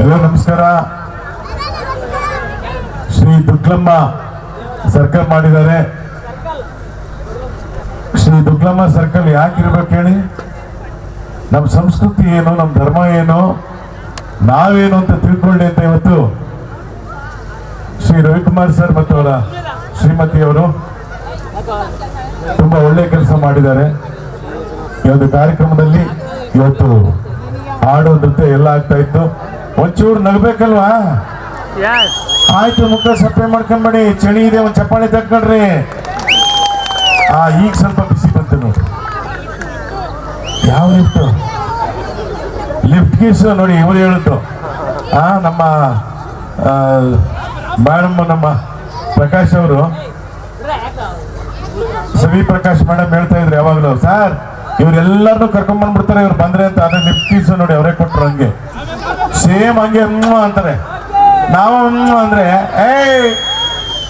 ಎಲ್ಲ ನಮಸ್ಕಾರ. ಶ್ರೀ ದುಗ್ಲಮ್ಮ ಸರ್ಕಲ್ ಮಾಡಿದ್ದಾರೆ. ಶ್ರೀ ದುಗ್ಲಮ್ಮ ಸರ್ಕಲ್ ಯಾಕಿರ್ಬೇಕು ಹೇಳಿ? ನಮ್ಮ ಸಂಸ್ಕೃತಿ ಏನು ನಮ್ಮ ಧರ್ಮ ಏನು, ನಾವೇನು ಅಂತ ತಿಳ್ಕೊಳ್ಳಿ ಅಂತ ಇವತ್ತು ಶ್ರೀ ರವಿಕುಮಾರ್ ಸರ್ ಮತ್ತು ಅವರ ಶ್ರೀಮತಿಯವರು ತುಂಬಾ ಒಳ್ಳೆ ಕೆಲಸ ಮಾಡಿದ್ದಾರೆ. ಈ ಒಂದು ಕಾರ್ಯಕ್ರಮದಲ್ಲಿ ಇವತ್ತು ಹಾಡು ನೃತ್ಯ ಎಲ್ಲ ಆಗ್ತಾ ಇತ್ತು. ಒಂಚೂರು ನಗಬೇಕಲ್ವಾ? ಆಯ್ತು ಮುಖ ಸಪ್ಪೆ ಮಾಡ್ಕೊಂಬೇಡಿ ಚಳಿ ಇದೆ ಒಂದ್ ಚಪ್ಪಾಳೆ ತಕ್ಕೊಳ್ರಿ ಆ ಈಗ ಸ್ವಲ್ಪ ಬಿಸಿ ಬಂತು ನೋಡಿ. ಯಾವ ಲಿಫ್ಟ್ ಲಿಫ್ಟ್ ಗೀಸ್ ನೋಡಿ ಇವರು ಹೇಳಿದ್ದು ಆ ನಮ್ಮ ಮೇಡಮ್ ನಮ್ಮ ಪ್ರಕಾಶ್ ಅವರು. ಸವಿ ಪ್ರಕಾಶ್ ಮೇಡಮ್ ಹೇಳ್ತಾ ಇದ್ರು ಯಾವಾಗಲೂ. ಸರ್ ಇವರೆಲ್ಲರನ್ನು ಕರ್ಕೊಂಡ್ ಬಂದ್ಬಿಡ್ತಾರೆ ಇವ್ರು ಬಂದ್ರೆ ಅಂತ. ಅದೇ ಲಿಫ್ಟ್ ಕೀಸ್ ನೋಡಿ ಅವರೇ ಕೊಟ್ರು ಹಂಗೆ. ಸೇಮ್ ಹಂಗೆ ಅಂತಾರೆ. ನಾವು ಅಂದ್ರೆ, ಏಯ್,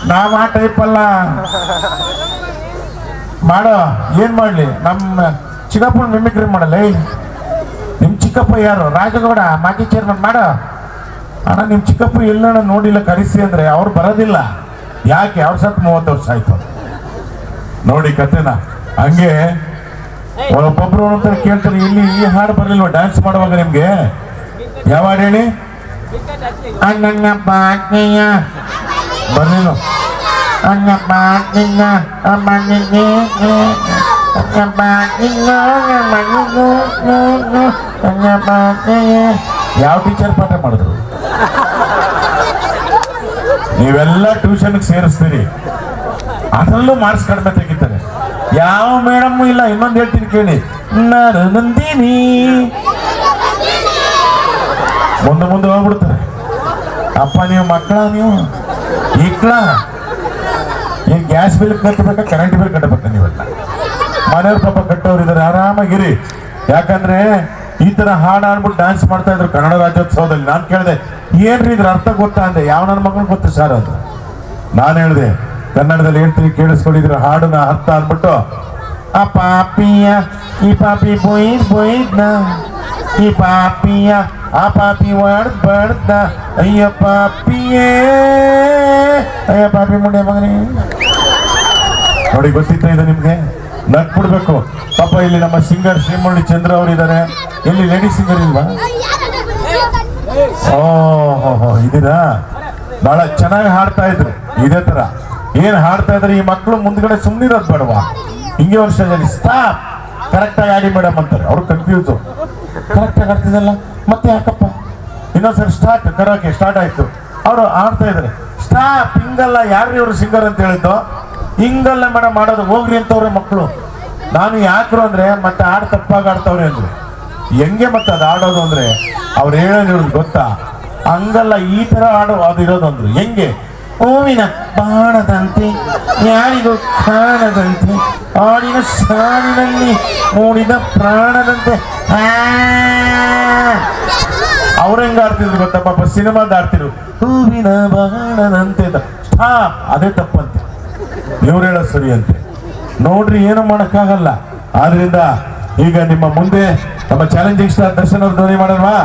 ನಾವ್ ಆ ಟೈಪ್ ಅಲ್ಲ. ಮಾಡೋ, ಏನ್ ಮಾಡ್ಲಿ? ನಮ್ಮ ಚಿಕ್ಕಪ್ಪನ ಮಿಮಿಕ್ರಿ ಮಾಡಲ್ಲ, ಏಯ್. ನಿಮ್ ಚಿಕ್ಕಪ್ಪ ಯಾರು? ರಾಜಗೌಡ, ಮಾಜಿ ಚೇರ್ಮನ್ ಮಾಡೋ. ಅಣ್ಣ, ನಿಮ್ ಚಿಕ್ಕಪ್ಪ ಎಲ್ಲಣ್ಣ ನೋಡಿಲ್ಲ, ಕರೆಸಿ ಅಂದ್ರೆ ಅವ್ರು ಬರೋದಿಲ್ಲ. ಯಾಕೆ? ಅವ್ರ ಸತ್ ಮೂವತ್ತು ವರ್ಷ ಆಯ್ತು. ನೋಡಿ ಕತೆನ ಹಂಗೆ, ಒಬ್ಬೊಬ್ರು ಒಂಥರ ಕೇಳ್ತಾರೆ ಇಲ್ಲಿ ಈ ಹಾಡು ಬರ್ಲಿಲ್ವಾ? ಡ್ಯಾನ್ಸ್ ಮಾಡುವಾಗ ನಿಮ್ಗೆ? ಯಾವ ಹಾಡು ಹೇಳಿ ಅಣ್ಣನ ಪಾಟ್ನೆಯ ಬರ್ಲಿಲ್ಲ. ಅಣ್ಣ ಪಾಟ್ನಿಂಗ ಅಮ್ಮನಿಗೆ ಅಣ್ಣ ಪಾಟ್ನಿಂಗ ಮಣ್ಣಿಗೆ ಅಣ್ಣ ಪಾಟ್ನೆಯ ಯಾವ ಟೀಚರ್ ಪಾಠ ಮಾಡಿದ್ರು? ನೀವೆಲ್ಲ ಟ್ಯೂಷನ್ಗೆ ಸೇರಿಸ್ತೀರಿ. ಅದರಲ್ಲೂ ಮಾರ್ಕ್ಸ್ ಕಡಿಮೆ ತೆಗಿತಾರೆ. ಯಾವ ಮೇಡಮ್ ಇಲ್ಲ, ಇನ್ನೊಂದು ಹೇಳ್ತೀನಿ ಕೇಳಿ. ನಾನು ನಂದಿನಿ. ಮುಂದೆ ಮುಂದೆ ಹೋಗ್ಬಿಡ್ತಾರೆ. ಅಪ್ಪ ನೀವು, ಮಕ್ಕಳ ನೀವು ಇಕ್ಕಳ ಈ ಗ್ಯಾಸ್ ಬಿಲ್ ಕಟ್ಟಬೇಕಾ ಕರೆಂಟ್ ಬಿಲ್ ಕಟ್ಟಬೇಕು ನೀವೆಲ್ಲ ಮನೆಯವ್ರ ಪಾಪ ಕಟ್ಟೋರು ಇದಾರೆ, ಆರಾಮಾಗಿರಿ. ಯಾಕಂದ್ರೆ ಈ ತರ ಹಾಡು ಆಡ್ಬಿಟ್ಟು ಡ್ಯಾನ್ಸ್ ಮಾಡ್ತಾ ಇದ್ರು ಕನ್ನಡ ರಾಜ್ಯೋತ್ಸವದಲ್ಲಿ. ನಾನು ಕೇಳಿದೆ, ಏನ್ರಿ ಇದ್ರ ಅರ್ಥ ಗೊತ್ತಾ ಅಂದೆ. ಯಾವ ನನ್ನ ಮಗನ ಗೊತ್ತು ಸರ್ ಅದು? ನಾನು ಹೇಳಿದೆ, ಕನ್ನಡದಲ್ಲಿ ಹೇಳ್ತೀನಿ ಕೇಳಿಸ್ಕೊಂಡಿದ್ರು ಹಾಡನ್ನ ಅರ್ಥ ಅಂದ್ಬಿಟ್ಟು ಆ ಪಾಪಿಯ, ಈ ಪಾಪಿ ಬೊಯ್ ಬೊಯ್ನ ಈ ಪಾಪಿಯ ಆ ಪಾಪಿ ಹೊಡ್ದ್ ಬಡ್ದ ಅಯ್ಯ ಪಾಪಿಯೇ. ಅಯ್ಯ ಪಾಪಿ ಮುಂಡೆ ಮಗನೇ. ನೋಡಿ, ಗೊತ್ತಿತ್ತ ಇದು ನಿಮ್ಗೆ? ನಕ್ ಬಿಡ್ಬೇಕು. ಪಾಪ ಇಲ್ಲಿ ನಮ್ಮ ಸಿಂಗರ್ ಶ್ರೀಮುರಳಿ ಚಂದ್ರ ಅವರು ಇದ್ದಾರೆ ಇಲ್ಲಿ ಲೇಡಿ ಸಿಂಗರ್ ಇಲ್ವಾ? ಓ ಹೋ ಹೋ ಇದೀರಾ ಬಹಳ ಚೆನ್ನಾಗಿ ಹಾಡ್ತಾ ಇದ್ರು. ಇದೇ ತರ. ಏನ್ ಹಾಡ್ತಾ ಇದ್ರೆ? ಈ ಮಕ್ಕಳು ಮುಂದ್ಗಡೆ ಸುಮ್ಮನಿರೋದು ಬೇಡವಾ? ಹಿಂಗೆ ವರ್ಷದಲ್ಲಿ ಸ್ಟಾಪ್ ಕರೆಕ್ಟ್ ಆಗಿ ಮೇಡಮ್ ಅಂತಾರೆ. ಅವ್ರು ಕನ್ಫ್ಯೂಸ್ ಕರೆಕ್ಟ್ ಆಗಿ ಆಡ್ತಿದಲ್ಲ ಮತ್ತೆ ಯಾಕಪ್ಪ? ಇನ್ನೊಂದ್ಸರಿ ಸ್ಟಾರ್ಟ್ ಕರೋಕೆ ಸ್ಟಾರ್ಟ್ ಆಯ್ತು. ಅವರು ಆಡ್ತಾ ಇದ್ದಾರೆ ಸ್ಟಾಪ್ ಹಿಂಗಲ್ಲ ಯಾರು ಇವರು ಸಿಂಗರ್ ಅಂತ ಹೇಳಿದ್ದು? ಹಿಂಗಲ್ಲ ಮೇಡಮ್, ಮಾಡೋದು ಹೋಗ್ರಿ ಅಂತವ್ರೆ ಮಕ್ಕಳು ನಾನು ಯಾಕ್ರು ಅಂದ್ರೆ, ಮತ್ತೆ ಹಾಡು ತಪ್ಪಾಗಿ ಆಡ್ತವ್ರೆ ಅಂದ್ರೆ. ಹೆಂಗೆ ಮತ್ತೆ ಅದು ಆಡೋದು ಅಂದ್ರೆ? ಅವ್ರು ಹೇಳೋದು ಗೊತ್ತಾ? ಹಂಗಲ್ಲ, ಈ ತರ ಆಡೋ, ಅದು ಇರೋದು ಅಂದ್ರು. ಹೆಂಗೆ? ಹೂವಿನ ಬಾಣದಂತೆ ಯಾರಿಗೂ ಕಾಣದಂತೆ ಆಡಿನ ಸಾಲಿನಲ್ಲಿ ಮೂಡಿದ ಪ್ರಾಣದಂತೆ. ಅವ್ರಂಗ ಆಡ್ತಿದ್ರು ಗೊತ್ತಾ ಪಾಪ, ಸಿನಿಮಾದ ಆಡ್ತಿದ್ರು ಹೂವಿನ ಬಾಣದಂತೆ ಹಾ ಅದೇ ತಪ್ಪಂತೆ. ಇವ್ರು ಹೇಳ ಸರಿ ಅಂತೆ ನೋಡ್ರಿ ಏನು ಮಾಡಕ್ಕಾಗಲ್ಲ. ಆದ್ರಿಂದ ಈಗ ನಿಮ್ಮ ಮುಂದೆ ನಮ್ಮ ಚಾಲೆಂಜಿಂಗ್ ಸ್ಟಾರ್ ದರ್ಶನ್ ಧ್ವನಿ ಮಾಡಲ್ವಾ?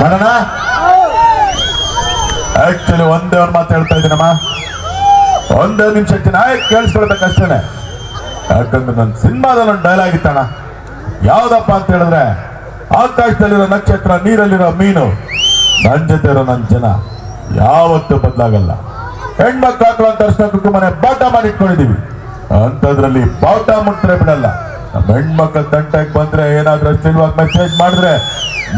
ಮಾಡೋಣ? ಆಕ್ಚುಲಿ ಒಂದೇ ಒಂದು ಮಾತು ಹೇಳ್ತಾ ಇದ್ದೀನಮ್ಮ ಒಂದೇ ನಿಮಿಷ ಆಯ್ತು ಕೇಳಿಸ್ಕೊಳ್ಬೇಕಷ್ಟೇನೆ. ಯಾಕಂದ್ರೆ ನನ್ನ ಸಿನಿಮಾದಲ್ಲಿ ಒಂದು ಡೈಲಾಗ್ ಇತ್ತಣ್ಣ. ಯಾವ್ದಪ್ಪ ಅಂತ ಹೇಳಿದ್ರೆ, ಆಕಾಶದಲ್ಲಿರೋ ನಕ್ಷತ್ರ, ನೀರಲ್ಲಿರೋ ಮೀನು, ನನ್ ಜೊತೆ ಇರೋ ನನ್ನ ಜನ ಯಾವತ್ತೂ ಬದಲಾಗಲ್ಲ. ಹೆಣ್ಮಕ್ಳು ಹಾಕುವ ಅರ್ಶನ ಕುಟುಂಬನೆ ಬಾಟ ಮಾಡಿ ಇಟ್ಕೊಂಡಿದೀವಿ ಅಂಥದ್ರಲ್ಲಿ ಬಾಟ ಮುಟ್ರೆ ಬಿಡಲ್ಲ. ನಮ್ಮ ಹೆಣ್ಮಕ್ಳ ತಂಟಕ್ಕೆ ಬಂದ್ರೆ ಏನಾದ್ರೂ ಅಷ್ಟಿಲ್ವಾಗಿ ಮೆಸೇಜ್ ಮಾಡಿದ್ರೆ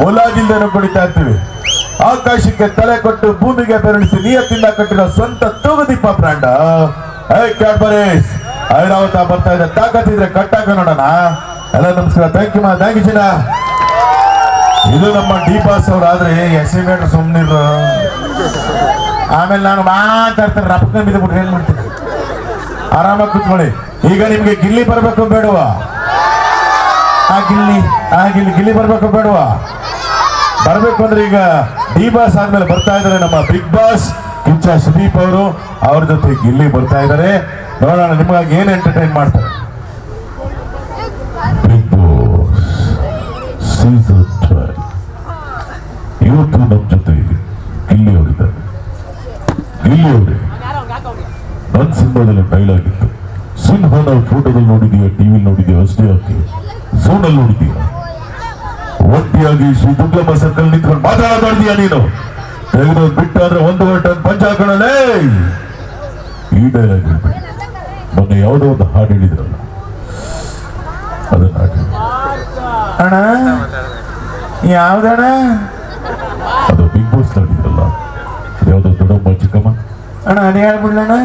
ಮುಲಾಜಿಲ್ದೇನು ಕುಡಿತಾ ಇರ್ತೀವಿ. ಆಕಾಶಕ್ಕೆ ತಲೆ ಕೊಟ್ಟು ಭೂಮಿಗೆ ಬೆರಳಿಸಿ ನಿಯತ್ತಿಂದ ಕಟ್ಟಿರೋ ಸ್ವಂತ ತೂಗುದೀಪ ಬ್ರಾಂಡ್ ಐ ಐರಾವತ ಬರ್ತಾ ಇದೆ. ತಾಕತ್ತಿದ್ರೆ ಕಟ್ಟಾಕ ನೋಡೋಣ. ಎಲ್ಲ ನಮಸ್ಕಾರ. ಥ್ಯಾಂಕ್ ಯು ಮಾ ಥ್ಯಾಂಕ್ ಯು ಚಿನ್ನ. ಇದು ನಮ್ಮ ಡಿ ಪಾಸ್ ಅವ್ರು ಆದ್ರೆ ಎಸ್ ಸುಮ್ಮನಿದ್ರು ಆಮೇಲೆ ನಾನು ಮಾತಾಡ್ತೇನೆ. ರಪ್ಪನ ಬಿದ್ದುಬಿಟ್ರೆ ಏನ್ ಮಾಡ್ತೀನಿ ಆರಾಮಾಗಿ ಕೂತ್ಕೊಳ್ಳಿ. ಈಗ ನಿಮ್ಗೆ ಗಿಲ್ಲಿ ಬರ್ಬೇಕು ಬೇಡವಾ? ಆ ಗಿಲ್ಲಿ ಆ ಗಿಲ್ಲಿ ಗಿಲ್ಲಿ ಬರ್ಬೇಕು ಬೇಡವಾ? ಬರ್ಬೇಕು ಅಂದ್ರೆ ಈಗ ಡಿ ಬಾಸ್ ಆದ್ಮೇಲೆ ಬರ್ತಾ ಇದ್ದಾರೆ ನಮ್ಮ ಬಿಗ್ ಬಾಸ್ ಕಿಚ್ಚ ಸುದೀಪ್ ಅವರು. ಅವ್ರ ಜೊತೆ ಗಿಲ್ಲಿ ಬರ್ತಾ ಇದ್ದಾರೆ. ನೋಡೋಣ, ನಿಮಗಾಗಿ ಏನ್ ಎಂಟರ್ಟೈನ್ ಮಾಡ್ತಾರೆ? ಬಿಗ್ ಬಾಸ್ ಇವತ್ತು ನಮ್ಮ ಜೊತೆ ಗಿಲ್ಲಿ ಅವರಿದ್ದಾರೆ. ಗಿಲ್ಲಿ ಅವರೇ ನನ್ನ ಸಿನಿಮಾದಲ್ಲಿ ಡೈಲಾಗ್ ಇತ್ತು. ಸಿಂಹನ ಫೋಟೋದಲ್ಲಿ ನೋಡಿದೀಯ ಟಿವಿ ನೋಡಿದೀಯ, ಅಷ್ಟೇ ಹಾಕಿ ಫೋನಲ್ಲಿ ನೋಡಿದೀಯ? ಒಟ್ಟಿಯಾಗಿ ಶ್ರೀ ದುಗ್ಲಮ್ಮ ಸರ್ಕಲ್ ನಿಂತ್ಕೊಂಡು ಮಾತಾಡಬಾರ್ದೀಯ ನೀನು? ತೆಗೆದು ಬಿಟ್ಟು ಅಂದ್ರೆ ಒಂದು ಟನ್ ಪಂಚ ಹಾಕೋಣಲೇ ಈ ಡೈಲಾಗ್ ಮೊನ್ನೆ ಯಾವುದೋ ಒಂದು ಹಾಡು ಹೇಳಿದ್ರಲ್ಲ. ಅದನ್ನ ಅಣ್ಣ ಯಾವ್ದಣ್ಣ? ಅದು ಬಿಗ್ ಬಾಸ್ ನೋಡಿದ್ರಲ್ಲ ಯಾವುದೋ ದೊಡ್ಡಮ್ಮ ಚಿಕ್ಕಮ್ಮ ಅಣ್ಣ ಅದೇ ಹೇಳ್ಬಿಡ್ಲಣ್ಣ.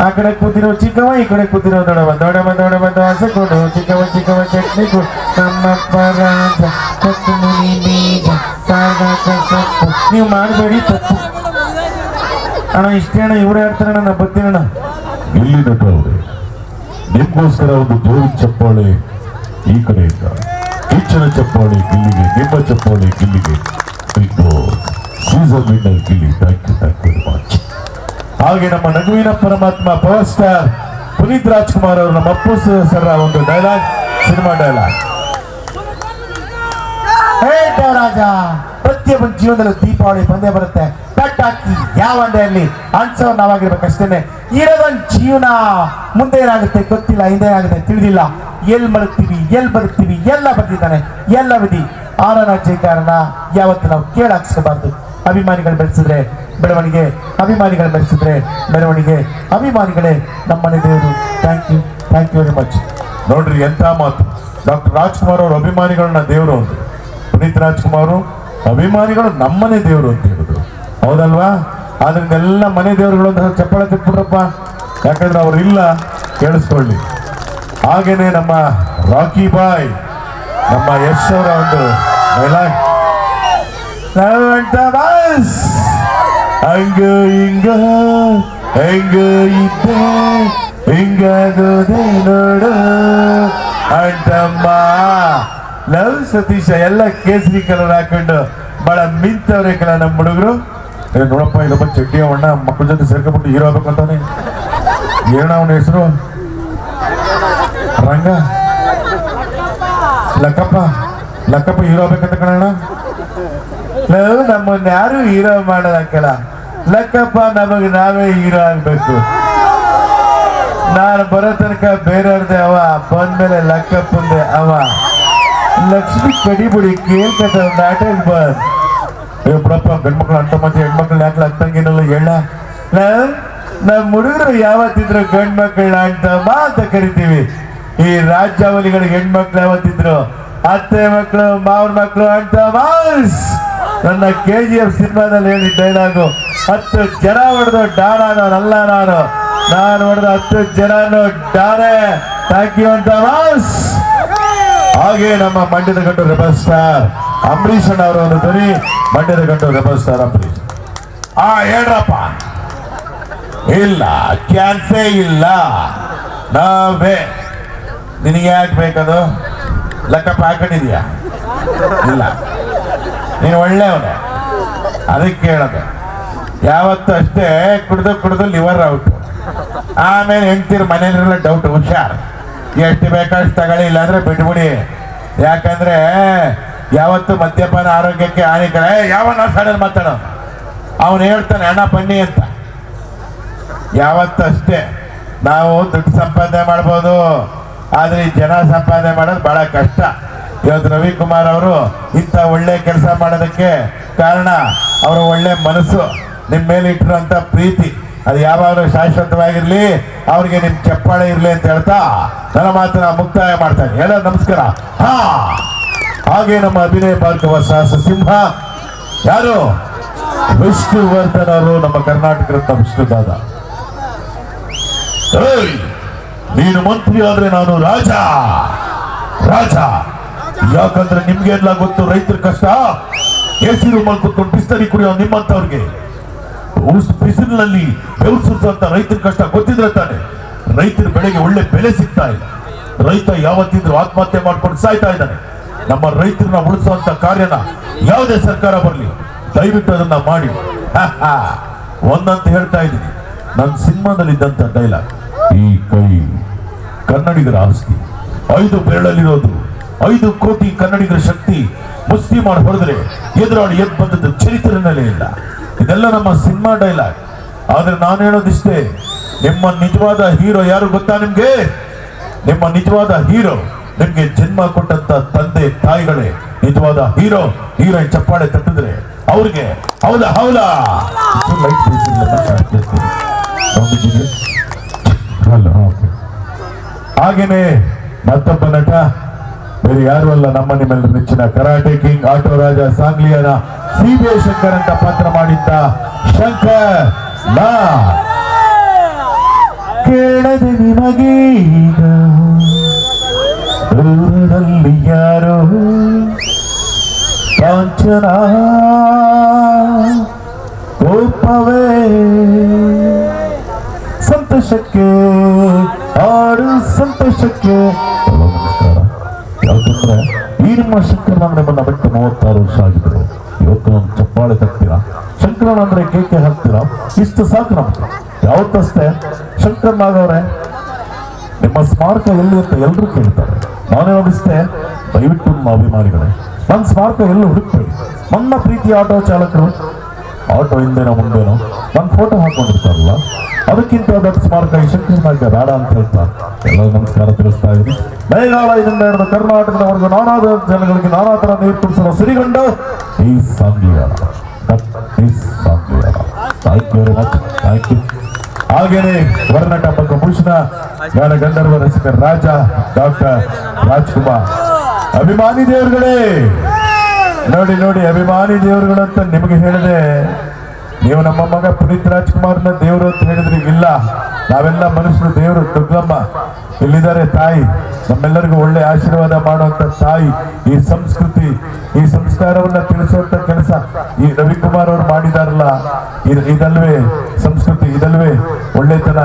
ಆ ಕಡೆ ಕೂತಿರೋ ಚಿಕ್ಕವ ಈ ಕಡೆ ಕೂತಿರೋ ದೊಡ್ಡವ ದೊಡ್ಡವ ದೊಡ್ಡವ ದೋಸೆ ಕೊಡು ಚಿಕ್ಕವ ಚಿಕ್ಕವ ಚಟ್ನಿ ಕೊಡು ನಮ್ಮಪ್ಪ ರಾಜ ಕೊತ್ತಂಬರಿ ಬೀಜ ಸಾಗಾಕ ಸೊಪ್ಪು ನೀವು ಮಾಡಬೇಡಿ ತಪ್ಪು ಅಣ್ಣ ಇಷ್ಟೇ ಅಣ್ಣ ಇವ್ರು ಹೇಳ್ತಾರಣ್ಣ ನಾ ಬರ್ತೀನಣ್ಣ ಗಿಲ್ಲಿ ನಟ ಅವರೇ ನಿಮ್ಗೋಸ್ಕರ ಒಂದು ಜೋರಿ ಚಪ್ಪಾಳೆ ಈ ಕಡೆಯಿಂದ ಕಿಚ್ಚನ ಚಪ್ಪಾಳೆ ಗಿಲ್ಲಿಗೆ ನಿಮ್ಮ ಚಪ್ಪಾಳೆ ಗಿಲ್ಲಿಗೆ Bigg Boss season winner Gilli thank you thank you very much ಹಾಗೆ ನಮ್ಮ ನಗುವಿನ ಪರಮಾತ್ಮ ಪವರ್ ಸ್ಟಾರ್ ಪುನೀತ್ ರಾಜ್ಕುಮಾರ್ ಅವರ ನಮ್ಮ ಅಪ್ಪು ಸರ್ ಒಂದು ಡೈಲಾಗ್, ಸಿನಿಮಾ ಡೈಲಾಗ್. ಹೇ ದೇವರಾಜ ಜೀವನದಲ್ಲೂ ದೀಪಾವಳಿ ಬಂದೇ ಬರುತ್ತೆ. ಪಟಾಕಿ ಯಾವ ಅಂಡೆಯಲ್ಲಿ ಅನ್ಸವ್ ನಾವಾಗಿರ್ಬೇಕಷ್ಟೇನೆ ಇರೋದೊಂದು ಜೀವನ ಮುಂದೆ ಏನಾಗುತ್ತೆ ಗೊತ್ತಿಲ್ಲ, ಹಿಂದೆ ಏನಾಗುತ್ತೆ ತಿಳಿದಿಲ್ಲ. ಎಲ್ಲಿ ಮಲಗ್ತೀವಿ, ಎಲ್ಲಿ ಬದುಕ್ತೀವಿ, ಎಲ್ಲ ಬರ್ತಿದ್ದಾನೆ. ಎಲ್ಲ ವಿಧಿ. ಆರನ ಜಯಕಾರನ ಯಾವತ್ತು ನಾವು ಕೇಳಾಕ್ಸ್ಕೋಬಾರ್ದು. ಅಭಿಮಾನಿಗಳು ಬೆಳೆಸಿದ್ರೆ ಬೆಳವಣಿಗೆ ಅಭಿಮಾನಿಗಳು ಬೆಳೆಸಿದ್ರೆ ಬೆಳವಣಿಗೆ ಅಭಿಮಾನಿಗಳೇ ನಮ್ಮನೆ ದೇವರು. Thank you thank you very much ನೋಡ್ರಿ ಎಂತ ಮಾತು. ಡಾಕ್ಟರ್ ರಾಜ್ಕುಮಾರ್ ಅವರು ಅಭಿಮಾನಿಗಳನ್ನ ದೇವರು ಅಂತ. ಪುನೀತ್ ರಾಜ್ಕುಮಾರ್ ಅಭಿಮಾನಿಗಳು ನಮ್ಮನೆ ದೇವರು ಅಂತ ಹೇಳಿದ್ರು. ಹೌದಲ್ವಾ? ಆದ್ರಿಂದ ಎಲ್ಲ ಮನೆ ದೇವರುಗಳು ಅಂತ ಚಪ್ಪಳ ತಿಕ್ಬಿಟ್ರಪ್ಪ ಯಾಕಂದ್ರೆ ಅವ್ರು ಇಲ್ಲ ಕೇಳಿಸ್ಕೊಳ್ಳಿ. ಹಾಗೇನೆ ನಮ್ಮ ರಾಕಿ ಬಾಯ್ ನಮ್ಮ ಯಶ್ ಅವರ ಒಂದು ಡೈಲಾಗ್ ಹಂಗ ಹಿಂಗ, ಹೆಂಗ ಇದ್ದೆ ಹಿಂಗಾಗೋದೆ ನೋಡು. ಅಂತಮ್ಮ ಲವ್ ಸತೀಶ ಎಲ್ಲ ಕೇಸರಿ ಕಲರ್ ಹಾಕೊಂಡು ಬಹಳ ಮಿಂತವ್ರೆ ಕಲ ನಮ್ಮ ಹುಡುಗರು. ನೋಡಪ್ಪ ಇದೊಬ್ಬ ಚಡ್ಡಿ ಅಣ್ಣ ಮಕ್ಕಳ ಜೊತೆ ಸೇರ್ಕೊಂಡ್ಬಿಟ್ಟು ಹೀರೋ ಆಗ್ಬೇಕಂತಾನೆ. ಏನ ಅವನ ಹೆಸರು? ರಂಗ? ಲಕ್ಕಪ್ಪ ಲಕ್ಕಪ್ಪ ಹೀರೋ ಆಗ್ಬೇಕಂತ ಕಣಣ್ಣ. ನಾವು ನಮ್ಮನ್ನ ಯಾರು ಹೀರೋ ಮಾಡೋದಕ್ಕಲ್ಲ ಲೆಕ್ಕಪ್ಪ, ನಮಗೆ ನಾವೇ ಹೀರೋ ಆಗ್ಬೇಕು. ನಾನು ಬರೋ ತನಕ ಬೇರೆಯವ್ರದ್ದೆ ಅವ, ಬಂದ್ಮೇಲೆ ಲಕ್ಕಪ್ಪಂದೆ ಅವ. ಲಕ್ಷ್ಮಿ ಕಡಿಬಿಡಿ ಕೇಳ್ಕತ್ತ ನಾಟಕ ಬಂದ್ ಏ ಗಂಡು ಗಂಡ್ಮಕ್ಳು ಅಂತ ಮತ್ತೆ ಹೆಣ್ಮಕ್ಳು ಯಾಕೆ ಅಂತಂಗೇನಲ್ಲ ಹೇಳ. ನಮ್ಮ ಹುಡುಗರು ಯಾವತ್ತಿದ್ರು ಗಂಡು ಮಕ್ಕಳನ್ನ ಅಂತ ಮಾತ ಕರಿತೀವಿ. ಈ ರಾಜ್ಯಾವಲಿಗಳಿಗೆ ಹೆಣ್ಮಕ್ಳು ಯಾವತ್ತಿದ್ರು, ಅತ್ತೆ ಮಕ್ಕಳು ಮಾವ್ರ ಮಕ್ಕಳು ಅಂತ ಮಾಸ್. ನನ್ನ ಕೆ ಜಿ ಎಫ್ ಸಿನಿಮಾದಲ್ಲಿ ಹೇಳಿದ್ದ ಡೈಲಾಗು ಹತ್ತು ಜನ ಹೊಡೆದು ಡಾಣ ನಾನಲ್ಲ ನಾನು. ನಾನು ಹೊಡೆದ ಹತ್ತು ಜನನು ಡಾರೆ ಥ್ಯಾಂಕ್ ಯು ಅಂತ ಹಾಗೆ ನಮ್ಮ ಮಂಡ್ಯದ ಗಂಟು ರೆಬಲ್ ಸ್ಟಾರ್ ಅಂಬರೀಷ್ ಅಣ್ಣ ಅವರ ಒಂದು ಧ್ವನಿ ಮಂಡ್ಯದ ಗಂಡು ರೆಬಲ್ ಸ್ಟಾರ್ ಅಂಬರೀಷ್. ಆ, ಹೇಳ್ರಪ್ಪ. ಇಲ್ಲ ಕ್ಯಾನ್ಸೇ ಇಲ್ಲ. ನಾವೇ. ನಿನಗೆ ಯಾಕೆ ಬೇಕದು? ಲೆಕ್ಕಪ್ಪ ಹಾಕೊಂಡಿದ್ಯಾ? ಇಲ್ಲ. ನೀನು ಒಳ್ಳೆಯವನು. ಅದಕ್ಕೆ ಹೇಳೋದು ಯಾವತ್ತು ಅಷ್ಟೇ ಕುಡ್ದು ಕುಡ್ದು ಲಿವರ್ ಔಟ್ ಆಮೇಲೆ ಹೆಂಡ್ತಿರ್ ಮನೇಲಿರಲ್ಲ ಡೌಟ್ ಹುಷಾರ್. ಎಷ್ಟು ಬೇಕಷ್ಟು ತಗೊಳ್ಳಿ, ಇಲ್ಲಾಂದ್ರೆ ಬಿಟ್ಬಿಡಿ. ಯಾಕಂದ್ರೆ ಯಾವತ್ತು ಮದ್ಯಪಾನ ಆರೋಗ್ಯಕ್ಕೆ ಹಾನಿಕರ ಯಾವ ಸಡನ್ ಮಾತಾಡೋ. ಅವನು ಹೇಳ್ತಾನೆ ಹಣ ಬನ್ನಿ ಅಂತ. ಯಾವತ್ತು ಅಷ್ಟೇ. ನಾವು ದುಡ್ಡು ಸಂಪಾದನೆ ಮಾಡ್ಬೋದು. ಆದರೆ ಜನ ಸಂಪಾದನೆ ಮಾಡೋದು ಬಹಳ ಕಷ್ಟ. ಇವತ್ತು ರವಿಕುಮಾರ್ ಅವರು ಇಂಥ ಒಳ್ಳೆ ಕೆಲಸ ಮಾಡೋದಕ್ಕೆ ಕಾರಣ ಅವರ ಒಳ್ಳೆ ಮನಸ್ಸು ನಿಮ್ಮ ಮೇಲೆ ಇಟ್ಟಿರುವಂಥ ಪ್ರೀತಿ. ಅದು ಯಾವಾಗಲೂ ಶಾಶ್ವತವಾಗಿರಲಿ, ಅವ್ರಿಗೆ ನಿಮ್ಮ ಚಪ್ಪಾಳೆ ಇರಲಿ ಅಂತ ಹೇಳ್ತಾ ನನ್ನ ಮಾತನ್ನ ಮುಕ್ತಾಯ ಮಾಡ್ತಾನೆ ಹೇಳ ನಮಸ್ಕಾರ. ಹಾ! ಹಾಗೆ ನಮ್ಮ ಅಭಿನಯ ಭಾರ್ಗವ ಸಾಹಸ ಸಿಂಹ. ಯಾರು? ವಿಷ್ಣುವರ್ಧನ್ ಅವರು ನಮ್ಮ ಕರ್ನಾಟಕ ರತ್ನ ವಿಷ್ಣುದಾದ. ನೀನು ಮಂತ್ರಿ ಆದ್ರೆ ನಾನು ರಾಜ. ರಾಜ. ಯಾಕಂದ್ರೆ ನಿಮ್ಗೆ ಎಲ್ಲ ಗೊತ್ತು, ರೈತರ ಕಷ್ಟ. ಎಸಿ ರೂಮಲ್ಲಿ ಕುತ್ಕೊಂಡು ಬಿಸ್ತರಿ ಕುಡಿಯೋ ನಿಮ್ಮಂತವ್ರಿಗೆ ಬಿಸಿಲಿನಲ್ಲಿ ಬೆವರಿಸುವಂತ ರೈತರ ಕಷ್ಟ ಗೊತ್ತಿದ್ರೆ ತಾನೆ. ರೈತರ ಬೆಳೆಗೆ ಒಳ್ಳೆ ಬೆಲೆ ಸಿಗ್ತಾ ಇಲ್ಲ ರೈತ ಯಾವತ್ತಿದ್ರು ಆತ್ಮಹತ್ಯೆ ಮಾಡ್ಕೊಂಡು ಸಾಯ್ತಾ ಇದ್ದಾನೆ. ನಮ್ಮ ರೈತರನ್ನ ಉಳಿಸುವಂತ ಕಾರ್ಯನ ಯಾವುದೇ ಸರ್ಕಾರ ಬರಲಿ, ದಯವಿಟ್ಟು ಅದನ್ನ ಮಾಡಿ. ಒಂದಂತ ಹೇಳ್ತಾ ಇದ್ದೀನಿ. ನನ್ನ ಸಿನಿಮಾದಲ್ಲಿ ಇದ್ದಂತ ಡೈಲಾಗ್, ಈ ಕೈ ಕನ್ನಡಿಗರ ಆಸ್ತಿ. ಐದು ಬೆರಳಲ್ಲಿರೋದು ಐದು ಕೋಟಿ ಕನ್ನಡಿಗರ ಶಕ್ತಿ ಮುಸ್ತಿ ಮಾಡಿ ಹೊಡೆದ್ರೆ ಎದುರಾಳಿ ಎದ್ದು ಬಂದದ್ದು ಚರಿತ್ರೆನಲ್ಲೇ ಇಲ್ಲ. ಇದೆಲ್ಲ ನಮ್ಮ ಸಿನಿಮಾ ಡೈಲಾಗ್. ಆದ್ರೆ ನಾನು ಹೇಳೋದಿಷ್ಟೇ, ನಿಮ್ಮ ನಿಜವಾದ ಹೀರೋ ಯಾರು ಗೊತ್ತಾ ನಿಮ್ಗೆ? ನಿಮ್ಮ ನಿಜವಾದ ಹೀರೋ ನಿಮ್ಗೆ ಜನ್ಮ ಕೊಟ್ಟಂತ ತಂದೆ ತಾಯಿಗಳೇ. ನಿಜವಾದ ಹೀರೋ, ಹೀರೋಯಿನ್ ಚಪ್ಪಾಳೆ ತಟ್ಟಿದ್ರೆ ಅವ್ರಿಗೆ ಹೌದಾ ಹೌದಾ? ಹಾಗೇನೆ ಮತ್ತೊಬ್ಬ ನಟ ಬೇರೆ ಯಾರು ಅಲ್ಲ ನಮ್ಮ ನಿಮ್ಮೆಲ್ಲರ ನೆಚ್ಚಿನ ಕರಾಟೆ ಕಿಂಗ್, ಆಟೋ ರಾಜ ಸಾಂಗ್ಲಿಯನ ಸಿ ಬಿ ಶಂಕರ್ ಅಂತ ಪಾತ್ರ ಮಾಡಿದ್ದ ಶಂಕರ್ ನಾ ಕೇಳದೆ ಈಗ ದೂರದಲ್ಲಿ ಯಾರೋ? ಕಾಂಚನ. ಕೋಪವೇ. ಸಂತೋಷಕ್ಕೆ ಆಡು ಸಂತೋಷಕ್ಕೆ. ಯಾಕಂದ್ರೆ ಈ ನಿಮ್ಮ ಶಂಕರನಾಗ್ ನಿಮ್ಮನ್ನು ಬಿಟ್ಟು ಮೂವತ್ತಾರು ವರ್ಷ ಆಗಿದ್ರು ಇವತ್ತು ನಮ್ಮ ಚಪ್ಪಾಳೆ ತಗ್ತೀರಾ ಶಂಕರನ ಅಂದರೆ ಕೇಕೆ ಹಾಕ್ತೀರಾ? ಇಷ್ಟು ಸಾಕು ನಮ್ಗೆ. ಯಾವತ್ತಷ್ಟೇ? ಶಂಕರ್ನಾಗ್ ಅವರೇ, ನಿಮ್ಮ ಸ್ಮಾರಕ ಎಲ್ಲಿ ಅಂತ ಎಲ್ಲರೂ ಕೇಳ್ತಾರೆ. ನಾನೇ ನೋಡಿಸ್ತೇ ದಯವಿಟ್ಟು ನಮ್ಮ ಅಭಿಮಾನಿಗಳೇ. ನನ್ನ ಸ್ಮಾರಕ ಎಲ್ಲಿ ಹುಡುಕ್ಬೇಡಿ. ನನ್ನ ಪ್ರೀತಿಯ ಆಟೋ ಚಾಲಕರು, ಆಟೋ ಹಿಂದೆನೋ ಮುಂದೆನೋ ನನ್ನ ಫೋಟೋ ಹಾಕೊಂಡಿರ್ತಾರಲ್ಲ ಅದಕ್ಕಿಂತ ದೊಡ್ಡ ಸ್ಮಾರಕ ಈ ಶಂಕರನಾಗ ಬೇಡ ಅಂತ ಹೇಳ್ತಾ ಎಲ್ಲ ನಮಸ್ಕಾರ ತಿಳಿಸ್ತಾ ಇದ್ದೀನಿ. ಮೇಘಾಲಯದಿಂದ ಹಿಡಿದು ಕರ್ನಾಟಕದವರೆಗೂ ನಾನಾ ಜನಗಳಿಗೆ ನಾನಾ ಥರ ನೀರು ಕುಡಿಸಲು ಸಿರಿಗೊಂಡ ಈ ಸಾಂಗ್ಲಿಯಾರ ಥ್ಯಾಂಕ್ ಯು ವೆರಿ ಹಾಗೇನೆ ವರ್ಣಟ ಪದ್ಮಭೂಷಣ ಗಾನ ಗಂಧರ್ವ ರಸಿಕ ರಾಜ ಡಾಕ್ಟರ್ ರಾಜ್ಕುಮಾರ್. ಅಭಿಮಾನಿ ದೇವರುಗಳೇ, ನೋಡಿ ನೋಡಿ ಅಭಿಮಾನಿ ದೇವರುಗಳಂತ ನಿಮಗೆ ಹೇಳಿದೆ. ನೀವು ನಮ್ಮ ಮಗ ಪುನೀತ್ ರಾಜ್ಕುಮಾರ್ನ ದೇವರು ಅಂತ ಹೇಳಿದ್ರೆ, ಇಲ್ಲ. ನಾವೆಲ್ಲ ಮನುಷ್ಯರು ದೇವರು, ದುರ್ಗಮ್ಮ. ಇಲ್ಲಿದ್ದಾರೆ ತಾಯಿ. ನಮ್ಮೆಲ್ಲರಿಗೂ ಒಳ್ಳೆ ಆಶೀರ್ವಾದ ಮಾಡುವಂತ ತಾಯಿ ಈ ಸಂಸ್ಕೃತಿ, ಈ ಸಂಸ್ಕಾರವನ್ನ ತಿಳಿಸುವಂತ ಕೆಲಸ ಈ ರವಿಕುಮಾರ್ ಅವರು ಮಾಡಿದಾರಲ್ಲ ಇದು ಇದಲ್ವೇ, ಸಂಸ್ಕೃತಿ ಇದಲ್ವೇ. ಒಳ್ಳೆತನ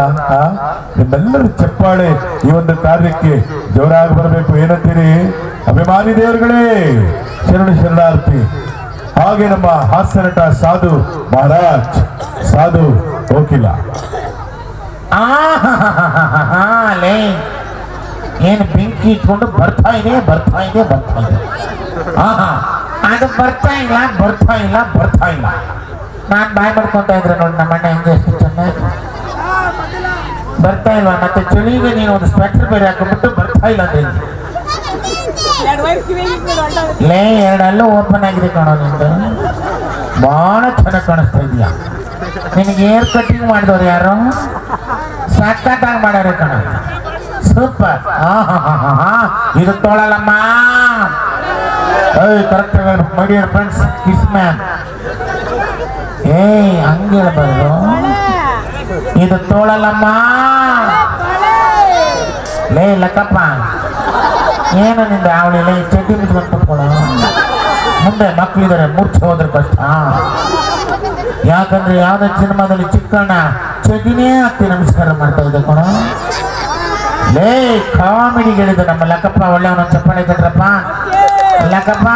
ನಿಮ್ಮೆಲ್ಲರ ಚಪ್ಪಾಳೆ ಈ ಒಂದು ಕಾರ್ಯಕ್ಕೆ ಜೋರಾಗಿ ಬರಬೇಕು. ಏನಂತೀರಿ? ಅಭಿಮಾನಿ ದೇವರುಗಳೇ, ಶರಣ ಶರಣಾರ್ಥಿ. ಹಾಗೆ ನಮ್ಮ ಹಾಸ್ಯ ನಟ ಸಾಧು ಮಹಾರಾಜ್. ಸಾಧು ಹೋಗಿಲ್ಲ ಏನು ಬೆಂಕಿ ಇಟ್ಕೊಂಡು ಬರ್ತಾ ಇದೆ ಬರ್ತಾ ಇದೆ ಬರ್ತಾ ಇದೆ. ಅದು ಬರ್ತಾ ಇಲ್ಲ ಬರ್ತಾ ಇಲ್ಲ ಬರ್ತಾ ಇಲ್ಲ. ನಾನು ಬಾಯ್ ಮಾಡ್ಕೊತಾ ಇದ್ರೆ ನೋಡಿ ನಮ್ಮ ಅಣ್ಣ ಹೆಂಗೆ ಎಷ್ಟು ಚೆನ್ನಾಗಿ. ಬರ್ತಾ ಇಲ್ವಾ? ಮತ್ತೆ ಚಳಿಗೆ ನೀನು ಒಂದು ಸ್ವೆಟರ್ ಬೇರೆ ಹಾಕೊಂಡ್ಬಿಟ್ಟು ಬರ್ತಾ ಇಲ್ಲ ಅಂತ ಹೇಳಿ ಎರಡು ವೈರ್ ಕಿವಿಯಾಗಿತ್ತು ಅಡ್ಡ ಲೇ ಎರಡಲ್ಲೂ ಓಪನ್ ಆಗಿದೆ ಕಣೋ ನಿಂದು. ಭಾಳ ಚೆನ್ನಾಗಿ ಕಾಣಿಸ್ತಾ ಇದೀಯ? ನಿನಗೆ ಏರ್ ಕಟ್ಟಿಂಗ್ ಮಾಡಿದವ್ರು ಯಾರು? ಸಖತ್ತಾಗಿ ಮಾಡ್ಯಾರ ಕಣ. ಸೂಪರ್ ಇದು ತೋಳಲ್ಲಮ್ಮ ಏಯ್ correct my dear friends kiss man ಏಯ್ ಹಂಗೆ ಹೇಳ್ಬಾರ್ದು ಇದು ತೋಳಲ್ಲಮ್ಮ ಲೇ ಲಕ್ಕಪ್ಪ. ಏನು ನಿಂದ ಅವಳೆಲ್ಲ ಈ ಚಡ್ಡಿ ಬಿಟ್ಕೊಂಡು ಮುಂದೆ ಮಕ್ಕಳಿದ್ದಾರೆ, ಮೂರ್ಛೆ ಹೋದ್ರೆ ಕಷ್ಟ. ಯಾಕಂದ್ರೆ ಯಾವ್ದೋ ಸಿನಿಮಾದಲ್ಲಿ ಚಿಕ್ಕಣ್ಣ ಚಡ್ಡಿನೇ ಹಾಕಿ ನಮಸ್ಕಾರ ಮಾಡ್ತಾ ಇದ್ದೆ ಕಣ. ಲೇ ಕಾಮಿಡಿ ಹೇಳಿದ ನಮ್ಮ ಲಕ್ಕಪ್ಪ ಒಳ್ಳೆ ಅವನ ಚಪ್ಪಾಳೆ ಕಟ್ರಪ್ಪ. ಲಕ್ಕಪ್ಪ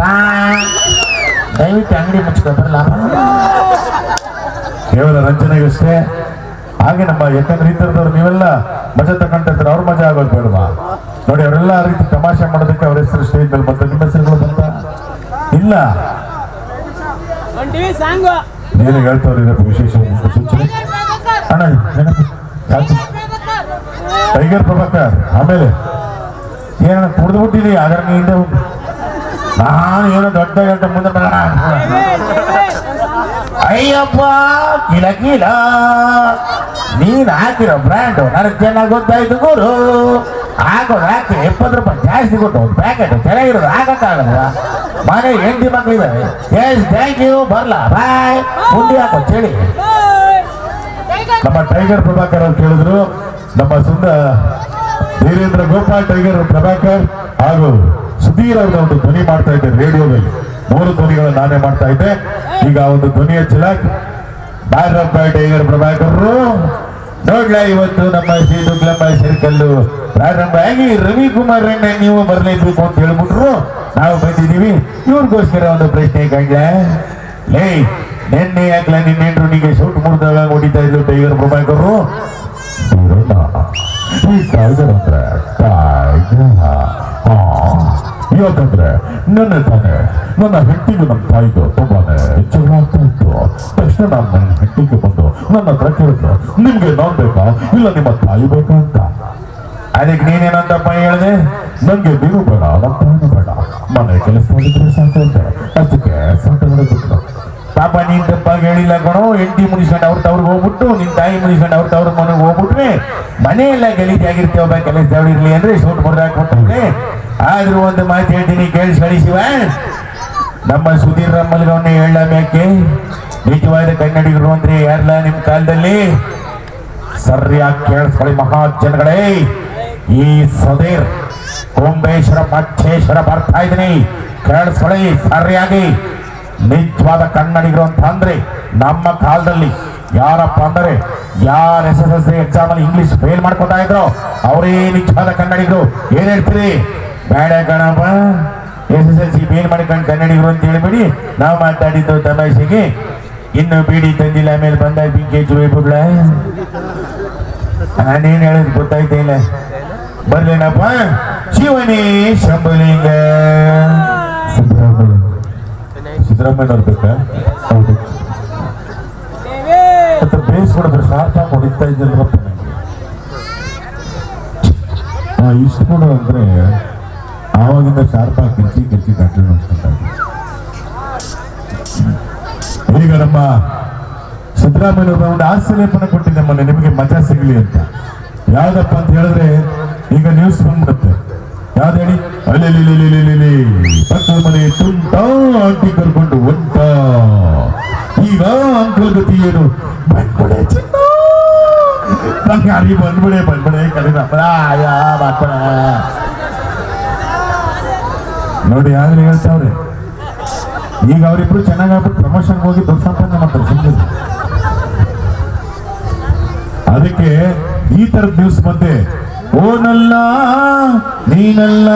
ಬಾಯ್ ದಯವಿಟ್ಟು ಅಂಗಡಿ ಮುಚ್ಕೊ ಬರಲ್ಲ ಕೇವಲ ರಂಜನೆಗಷ್ಟೇ. ಹಾಗೆ ನಮ್ಮ ಯಾಕಂದ್ರೆ ಈ ಥರದವ್ರು ನೀವೆಲ್ಲ ಮಜಾ ತಗೊಂಡಿರ್ತಾರೆ, ಅವ್ರ ಮಜಾ ಆಗೋದು ಬೇಡವಾ? ನೋಡಿ ಅವರೆಲ್ಲ ಆ ರೀತಿ ತಮಾಷೆ ಮಾಡೋದಕ್ಕೆ ಅವ್ರ ಹೆಸರು ಸ್ಟೇಜ್ ಮೇಲೆ ಬಂತ ನಿಮ್ಮ ಹೆಸರುಗಳು ಬಂತ? ಇಲ್ಲ. ನೀನು ಹೇಳ್ತಾವ್ರಿ ಇದಕ್ಕೆ ವಿಶೇಷ ಸೂಚನೆ? ಅಣ್ಣ? ಟೈಗರ್ ಪ್ರಭಾಕರ್ ಆಮೇಲೆ? ಏನಣ್ಣ ಕುಡ್ದು ಬಿಟ್ಟಿದಿ ಆದ್ರೆ ನೀ ಹಿಂದೆ ನಾನು ಏನೋ ದೊಡ್ಡ ಗಂಟೆ ಮುಂದೆ ಬರೋಣ ಅಯ್ಯಪ್ಪ, ಕಿಲ ಕಿಲ. ನೀನ್ ಹಾಕಿರೋ ಬ್ರ್ಯಾಂಡ್ ನನಗೆ ಚೆನ್ನಾಗಿ ಗೊತ್ತಾಯ್ತು ಗುರು. ಹಾಕೋದು ಹಾಕಿ ಎಪ್ಪತ್ತು ರೂಪಾಯಿ ಜಾಸ್ತಿ ಕೊಟ್ಟು ಪ್ಯಾಕೆಟ್ ಚೆನ್ನಾಗಿರೋದು ಹಾಕಕ್ಕಾಗಲ್ಲ ಮನೆ ಹೆಂಡತಿ ಮಕ್ಕಳಿದ್ದಾರೆ ಎಸ್ ಥ್ಯಾಂಕ್ ಯು ಬರ್ಲಾ? ಬಾಯ್ ಮುಂದೆ ಹಾಕೋ ಚಳಿ. ನಮ್ಮ ಟೈಗರ್ ಪ್ರಭಾಕರ್ ಅವ್ರು ಕೇಳಿದ್ರು. ನಮ್ಮ ಸುಂದ ವೀರೇಂದ್ರ ಗೋಪಾಲ್ ಟೈಗರ್ ಪ್ರಭಾಕರ್ ಹಾಗೂ ಸುಧೀರ್ ಅವರ ಒಂದು ಧ್ವನಿ ಮಾಡ್ತಾ ಇದ್ದಾರೆ ರೇಡಿಯೋದಲ್ಲಿ. ಮೂರು ಧ್ವನಿಗಳು ನಾನೇ ಮಾಡ್ತಾ ಇದ್ದೆ. ಈಗ ಒಂದು ಧ್ವನಿಯ ಚಿಲಕ್ ಬಾರಪ್ಪ ಟೈಗರ್ ಪ್ರಭಾಕರ್ರು. ನೋಡ್ಲ, ಇವತ್ತು ನಮ್ಮ ಶ್ರೀದುಗ್ಲಮ್ಮ ಸರ್ಕಲ್ಲು ಪ್ರಾರಂಭ ಆಗಿ ರವಿಕುಮಾರ್ ನೀವು ಬರಲೇಬೇಕು ಅಂತ ಹೇಳ್ಬಿಟ್ರು. ನಾವು ಬಂದಿದ್ದೀವಿ. ಇವ್ರಿಗೋಸ್ಕರ ಒಂದು ಪ್ರಶ್ನೆ ಕಂಡ್ಲ ಲೇ, ನಿನ್ನೆ ಯಾಕಲ ನಿನ್ನೆಂಟ್ರು ನಿಮಗೆ ಸೌಟ್ ಮುಡ್ದಾಗ ಹೊಡಿತಾ ಇದ್ರು ಟೈಗರ್ ಪ್ರಭಾಕರು ದೂರಲ್ಲ ಈ ಟೈಗರ್ ಅಂದ್ರೆ ಟೈಗರ್ ಯಾಕಂದ್ರೆ ನನ್ನ ತಾನೆ ನನ್ನ ಹೆಂಡತಿಗೂ ನಮ್ಮ ತಾಯಿಗೂ ತುಂಬಾನೇ ಜಗಳ ಆಗ್ತಾ ಇತ್ತು. ತಕ್ಷಣ ನಾನು ನನ್ನ ಹೆಂಡತಿಗೆ ಬಂದು ನನ್ನ ಹತ್ರ ಕೇಳಿದ್ರು ನಿಮ್ಗೆ ನಾನ್ ಬೇಕಾ? ಇಲ್ಲ, ನಿಮ್ಮ ತಾಯಿ ಬೇಕಾ ಅಂತ. ಅದಕ್ಕೆ ನೀನೇನಂತಪ್ಪ ಹೇಳಿದೆ, ನಂಗೆ ನೀನು ಬೇಡ, ನಮ್ಮ ತಾಯಿನೂ ಬೇಡ. ಮನೆ ಕೆಲಸ ಮಾಡಿದ್ರೆ ಸಾಕಂತೆ ಅಷ್ಟಕ್ಕೆ ಸಾಕ ಮಾಡಿದ್ರು ಪಾಪ ನೀನ್ ತಪ್ಪಾಗಿ ಹೇಳಿಲ್ಲ ಕಣೋ, ಹೆಂಡತಿ ಮುನಿಸ್ಕೊಂಡು ಅವ್ರ ತವ್ರಿಗೆ ಹೋಗ್ಬಿಟ್ಟು, ನಿನ್ ತಾಯಿ ಮುನಿಸ್ಕೊಂಡು ಅವ್ರ ತವ್ರ ಮನೆಗೆ ಹೋಗ್ಬಿಟ್ರೆ ಮನೆಯೆಲ್ಲ ಗಲೀಜಾಗಿರ್ತೇವ ಕೆಲಸ ಇರ್ಲಿ ಅಂದ್ರೆ ಸೋಟ್ ಬರ್ದಾಕ್ಬಿಟ್ಟೆ ಆದ್ರೂ ಒಂದು ಮಾತು ಹೇಳ್ತೀನಿ, ಕೇಳಿ ಶಿವ. ನಮ್ಮ ಸುಧೀರ್ ರಮ್ಮಲ್ಗವನ್ನ ಹೇಳಬೇಕೆ ನಿಜವಾದ ಕನ್ನಡಿಗರು ಅಂದ್ರೆ ಯಾರಲ್ಲ ನಿಮ್ ಕಾಲದಲ್ಲಿ? ಸರಿಯಾಗಿ ಕೇಳಿಸ್ಕೊಳ್ಳಿ ಮಹಾಜನಗಳೇ. ಈ ಸುಧೀರ್ ಕುಂಬೇಶ್ವರ ಮಚ್ಚೇಶ್ವರ ಬರ್ತಾ ಇದ್ದೀನಿ. ಕೇಳಿಸ್ಕೊಳ್ಳಿ ಸರಿಯಾಗಿ. ನಿಜವಾದ ಕನ್ನಡಿಗರು ಅಂತ ಅಂದ್ರೆ ನಮ್ಮ ಕಾಲದಲ್ಲಿ ಯಾರಪ್ಪ ಅಂದರೆ ಯಾರ S S L C exam ಅಲ್ಲಿ ಇಂಗ್ಲಿಷ್ ಫೇಲ್ ಮಾಡ್ಕೊತಾ ಇದ್ರು, ಅವರೇ ನಿಜವಾದ ಕನ್ನಡಿಗರು. ಏನ್ ಹೇಳ್ತೀರಿ? ಬೇಡ ಕಣಪ್ಪ. S S L C fail ಮಾಡ್ಕೊಂಡು ಕನ್ನಡಿಗರು ಅಂತ ಹೇಳ್ಬೇಡಿ. ನಾವು ಮಾತಾಡಿದ್ದು ತಮಾಷೆಗೆ. ಇನ್ನು ಬೀಡಿ ತಂದಿಲ್ಲ, ಆಮೇಲೆ ಬಂದಾಗ ಬಿಂಕೆ ಚುಳಿ ಬಿಡ್ಲ ನಾನೇನ್ ಹೇಳೋದು ಗೊತ್ತಾಯ್ತಾ ಇಲ್ಲ. ಬರ್ಲೇನಪ್ಪ. ಶಿವನೇ ಶಂಭುಲಿಂಗ. ಸಿದ್ದರಾಮಯ್ಯ. ಸಿದ್ದರಾಮಯ್ಯ ಹೌದು. ಮತ್ತೆ ಬೇಯಿಸ್ಬಿಡಿದ್ರೆ ಶಾರ್ಪಾಗಿ ಹೊಡಿತಾ ಇದ್ದಲ್ರಪ್ಪ ನನಗೆ ಇಷ್ಟು ಕೊಡು ಅಂದ್ರೆ ಆವಾಗಿಂದ ಶಾರ್ಪಾಗಿ ಕಿರ್ಚಿ ಕಿರ್ಚಿ ಮಾಡ್ಕೊಂತ ಈಗ ನಮ್ಮ ಸಿದ್ದರಾಮಯ್ಯ ಒಂದು ಆಶ್ಚರ್ಯಪನ ಕೊಟ್ಟಿದ್ದೆ ಮೊನ್ನೆ, ನಿಮಗೆ ಮಜಾ ಸಿಗ್ಲಿ ಅಂತ. ಯಾವ್ದಪ್ಪ ಅಂತ ಹೇಳಿದ್ರೆ, ಈಗ ನ್ಯೂಸ್ ಬಂದ್ಬಿಡುತ್ತೆ. ಯಾವ್ದು ಹೇಳಿ? ಅಲ್ಲಿ ಪಕ್ಕದ ಮನೆ ತುಂಟ ಅಂಟಿ ಕರ್ಕೊಂಡು ಒಂಟ ಈಗ ಅಂಕಲ್ ಗತಿ ಏನು? ಬಂದ್ಬಿಡೆ ಚಿನ್ನ. ನಂಗೆ ಬಂದ್ಬಿಡೆ ಬಂದ್ಬಿಡೆ ಕರೀರ ನೋಡಿ ಯಾರು ಹೇಳ್ತಾವ್ರೆ, ಈಗ ಅವರಿಬ್ರು ಚೆನ್ನಾಗಾಗ್ಬಿಟ್ಟು ಪ್ರಮೋಷನ್ ಹೋಗಿ ದೊಡ್ಡ ಸಂಪಾದನೆ ಮಾಡ್ತಾರೆ ಸುಮ್ಮನೆ ಅದಕ್ಕೆ ಈ ತರದ ನ್ಯೂಸ್ ಮಧ್ಯೆ ಓನಲ್ಲ, ನೀನಲ್ಲ,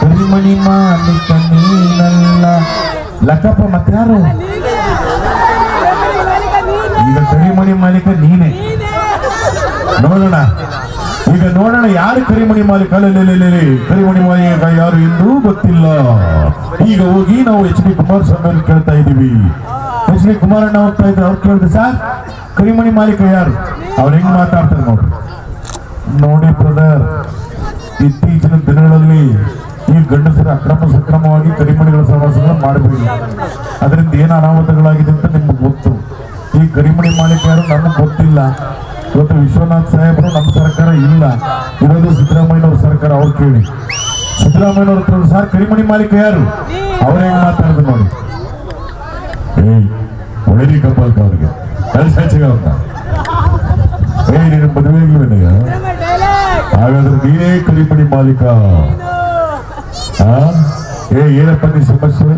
ಕರಿಮಣಿ ಮಾಲಿಕ ನೀನಲ್ಲ. ಲಕ್ಕಪ್ಪ ಮತ್ತಾರು ಈಗ ಕರಿಮಣಿ ಮಾಲೀಕ ನೀನೆ. ನೋಡೋಣ. ಈಗ ನೋಡೋಣ ಯಾರು ಕರಿಮಣಿ ಮಾಲಿ ಕಾಲಲ್ಲಿ ಕರಿಮಣಿ ಮಾಲಿ ಯಾರು ಎಂದು ಗೊತ್ತಿಲ್ಲ. ಈಗ ಹೋಗಿ ನಾವು ಎಚ್ ಡಿ ಕುಮಾರ್ ಸ್ವಾಮಿ ಕೇಳ್ತಾ ಇದೀವಿ ಎಚ್ ಡಿ ಕುಮಾರಣ್ಣ ಹೋಗ್ತಾ ಇದ್ರು ಅವ್ರು ಕೇಳಿದ್ರೆ, ಸರ್, ಕರಿಮಣಿ ಮಾಲಿಕ ಯಾರು? ಅವ್ರು ಹೆಂಗ್ ಮಾತಾಡ್ತಾರೆ ನೋಡ್ರಿ ನೋಡಿ ಬ್ರದರ್ ಇತ್ತೀಚಿನ ದಿನಗಳಲ್ಲಿ ಈ ಗಂಡಸರ ಅಕ್ರಮ ಸಕ್ರಮವಾಗಿ ಕರಿಮಣಿಗಳ ಸಹವಾಸಗಳು ಮಾಡಬೇಕು ಅದರಿಂದ ಏನು ಅನಾಹುತಗಳಾಗಿದೆ ಅಂತ ನಿಮ್ಗೆ ಗೊತ್ತು. ಈ ಕರಿಮಣಿ ಮಾಲೀಕ ಯಾರು? ನಮಗೆ ಗೊತ್ತಿಲ್ಲ. ಇವತ್ತು ವಿಶ್ವನಾಥ್ ಸಾಹೇಬರು ನಮ್ಮ ಸರ್ಕಾರ ಇಲ್ಲ. ಇರೋದು ಸಿದ್ದರಾಮಯ್ಯನವ್ರ ಸರ್ಕಾರ, ಅವ್ರು ಕೇಳಿ. ಸಿದ್ದರಾಮಯ್ಯನವ್ರ ಹತ್ರ ಸರ್ ಕರಿಮಣಿ ಮಾಲೀಕ ಯಾರು? ಅವ್ರು ಹೆಂಗ್ ಮಾತಾಡಿದ್ರು ನೋಡಿ. ಏಯ್ ಒಳರಿ ಕಬ್ಬಲ್ಕ ಅವ್ರಿಗೆ. ಕಳ್ಸಾಚಿಗ ಅವ್ರನ್ನ. ಏಯ್ ನಿನ್ನ ಮದುವೆಗಿಲ್ವೇನಯ್ಯ ಡೈಲಾಗ್ ಹಾಗಾದ್ರೆ ನೀನೇ ಕರಿಮಣಿ ಮಾಲೀಕ. ಆ? ಏ, ಏನಪ್ಪ ನಿನ್ ಸಮಸ್ಯೆ?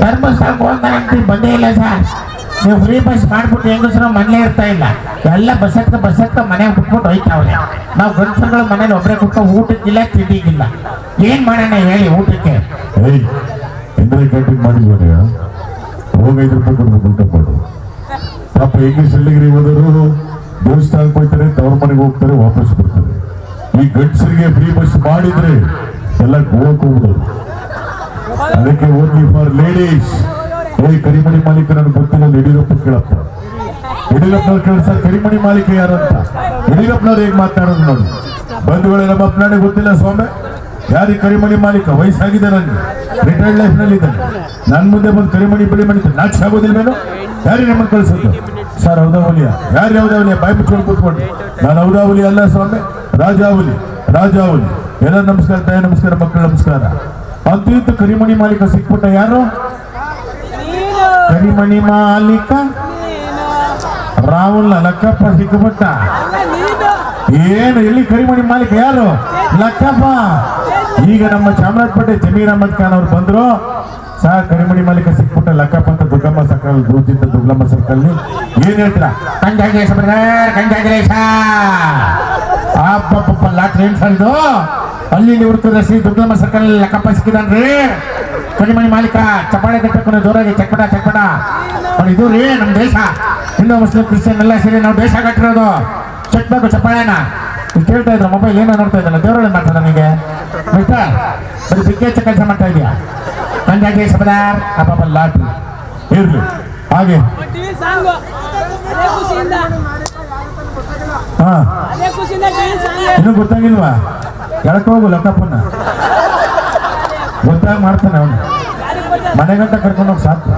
ಧರ್ಮಸ್ಥಳಕ್ಕೆ ಹೋಗ್ತಾರಂತ ಬಂದೇ ಇಲ್ಲ ಸರ್. ನೀವು ಫ್ರೀ ಬಸ್ ಮಾಡ್ಬಿಟ್ಟು ಹೆಂಗಸರು ಮನೇಲೆ ಇರ್ತಾ ಇಲ್ಲ. ಎಲ್ಲ ಬಸ್ ಹತ್ತ ಬಸ್ ಹತ್ತ ಮನೆಗೆ ಬಿಟ್ಬಿಟ್ಟು ಹೋಯ್ತಾವ್ರೆ. ನಾವು ಗಂಡಸರುಗಳು ಮನೇಲಿ ಒಬ್ಬರೇ ಕೊಟ್ಟು ಊಟಕ್ಕಿಲ್ಲ, ತಿಂಡಿಗಿಲ್ಲ. ಏನ್ ಮಾಡೋಣ ಹೇಳಿ ಊಟಕ್ಕೆ? ಇಂದ್ರೆ ಕ್ಯಾಂಟೀನ್ ಮಾಡಿಲ್ವನಯ್ಯ ಹೋಗಿ ಐದು ರೂಪಾಯಿ ಕೊಡ್ಬೇಕು ಊಟ ಮಾಡು. ಪಾಪ ಇಂಗ್ಲಿಷ್ ಎಲ್ಲಿಗಿರಿ ಹೋದರು? ದೇವಸ್ಥಾನಕ್ಕೆ ಹೋಗ್ತಾರೆ, ತವ್ರ ಮನೆಗೆ ಹೋಗ್ತಾರೆ, ವಾಪಸ್ ಬರ್ತಾರೆ. ಈ ಗಂಡಸರಿಗೆ ಫ್ರೀ ಬಸ್ ಮಾಡಿದ್ರೆ ಎಲ್ಲ ಗೋವಾಕ್ ಹೋಗ್ಬಿಡೋದು. ಅದಕ್ಕೆ ಓನ್ಲಿ ಫಾರ್ ಲೇಡೀಸ್ ಏ ಕರಿಮಣಿ ಮಾಲೀಕರನ್ನು ಗೊತ್ತಿಲ್ಲ ಯಡಿಯೂರಪ್ಪ ಕೇಳಪ್ಪ. ಯಡಿಯೂರಪ್ಪನವ್ರು ಕೇಳಿಸ ಕರಿಮಣಿ ಮಾಲೀಕ ಯಾರಂತ? ಯಡಿಯೂರಪ್ಪನವ್ರು ಹೇಗೆ ಮಾತಾಡೋದು ನೋಡಿ. ಬಂಧುಗಳೇ, ನಮ್ಮ ಅಪ್ಪನಾಡಿ ಗೊತ್ತಿಲ್ಲ ಸ್ವಾಮಿ. ಯಾರಿಗೆ ಕರಿಮಣಿ ಮಾಲೀಕ? ವಯಸ್ಸಾಗಿದೆ ನನಗೆ ರಿಟೈರ್ಡ್ ಲೈಫ್ನಲ್ಲಿ ಇದ್ದಾನೆ ನನ್ನ ಮುಂದೆ ಬಂದು ಕರಿಮಣಿ ಬೆಳಿ ಮಾಡಿದ್ದೆ ನಾಚ್ ಆಗೋದಿಲ್ವೇನು? ಯಾರಿಗೆ ನಮ್ಮನ್ನು ಕಳಿಸೋದು? ಸರ್, ಹೌದಾವಲಿಯ? ಯಾರು ಹೌದಾವಲಿಯ? ಬಾಯಿ ಮುಚ್ಕೊಂಡು ಕೂತ್ಕೊಂಡು. ನಾನು ಹೌದಾವಲಿ ಅಲ್ಲ ಸ್ವಾಮಿ. ರಾಜಾವಲಿ ರಾಜಾವಲಿ. ಎಲ್ಲ ನಮಸ್ಕಾರ, ತಾಯಿ ನಮಸ್ಕಾರ, ಮಕ್ಕಳ ನಮಸ್ಕಾರ. ಅಂತೂ ಕರಿಮಣಿ ಮಾಲೀಕ ಸಿಕ್ಬಿಟ್ಟ ಯಾರು? ಕರಿಮಣಿ ಮಾಲೀಕ. ರಾಹುಲ್ ಲಕ್ಕಪ್ಪ ಸಿಕ್ಬಿಟ್ಟ ಏನು ಎಲ್ಲಿ ಕರಿಮಣಿ ಮಾಲೀಕ ಯಾರು? ಲಕ್ಕಪ್ಪ. ಈಗ ನಮ್ಮ ಚಾಮರಾಜಪೇಟೆ ಜಮೀರ್ ಅಹಮದ್ ಖಾನ್ ಅವ್ರು ಬಂದ್ರು. ಸಹ ಕರಿಮಣಿ ಮಾಲೀಕ ಸಿಕ್ಬಿಟ್ಟ ಲಕ್ಕಪ್ಪ ಅಂತ ದುರ್ಗಮ್ಮ ಸರ್ಕಲ್ ದೂರದಿಂದ ದುರ್ಗಮ್ಮ ಸರ್ಕಲ್ ಏನ್ ಹೇಳ್ತೀರಾ? ಕಂಗ್ರಾಚುಲೇಷನ್ ಕಂಗ್ರಾಚುಲೇಷನ್ ಅಪ್ಪಪ್ಪ ಲಾಟ್ರಿ ಇದು? ಅಲ್ಲಿ ಹುಡುಕಿದ್ರೆ ಶ್ರೀ ದುರ್ಗಮ್ಮ ಸರ್ಕಲ್ ಲಕ್ಕಪ್ಪ ಸಿಕ್ಕಿದನ್ರಿ ಕಡಿಮಣಿ ಮಾಲೀಕ ಚಪ್ಪಾಳೆ ಕಟ್ಟಬೇಕು ಜೋರಾಗಿ ಚಕ್ಪಟ ಚಕ್ಪಟ ಅವ್ರು ಇದು ರೀ ನಮ್ಮ ದೇಶ. ಹಿಂದೂ ಮುಸ್ಲಿಂ ಕ್ರಿಶ್ಚಿಯನ್ ಎಲ್ಲ ಸೇರಿ ನಾವು ದೇಶ ಕಟ್ಟಿರೋದು. ಚಕ್ಬೇಕು ಚಪ್ಪಾಳೆನ. ಕೇಳ್ತಾ ಇದ್ರು ಮೊಬೈಲ್ ಏನೋ ನೋಡ್ತಾ ಇದ್ದಲ್ಲ ದೇವರಲ್ಲಿ ಮಾಡ್ತಾರೆ ನನಗೆ ಆಯ್ತಾ? ಬರೀ ಬಿಕ್ಕೆ ಹೆಚ್ಚು ಕೆಲಸ ಮಾಡ್ತಾ ಇದೆಯಾ? ನಂದಾಗಿ ಸಬದಾರ್ ಅಪ್ಪ ಲಾಟ್ರಿ ಇರ್ಲಿ. ಹಾಗೆ. ಹಾಂ. ಇನ್ನೂ ಗೊತ್ತಾಗಿಲ್ವಾ? ಎಳಕೋಗು ಹೋಗು ಲಕ್ಕಪ್ಪನ ಗೊತ್ತಾಗಿ ಮಾಡ್ತಾನೆ ಅವನು. ಮನೆಗಂತ ಕರ್ಕೊಂಡೋಗಿ ಹೋಗಿ ಸಾಕು.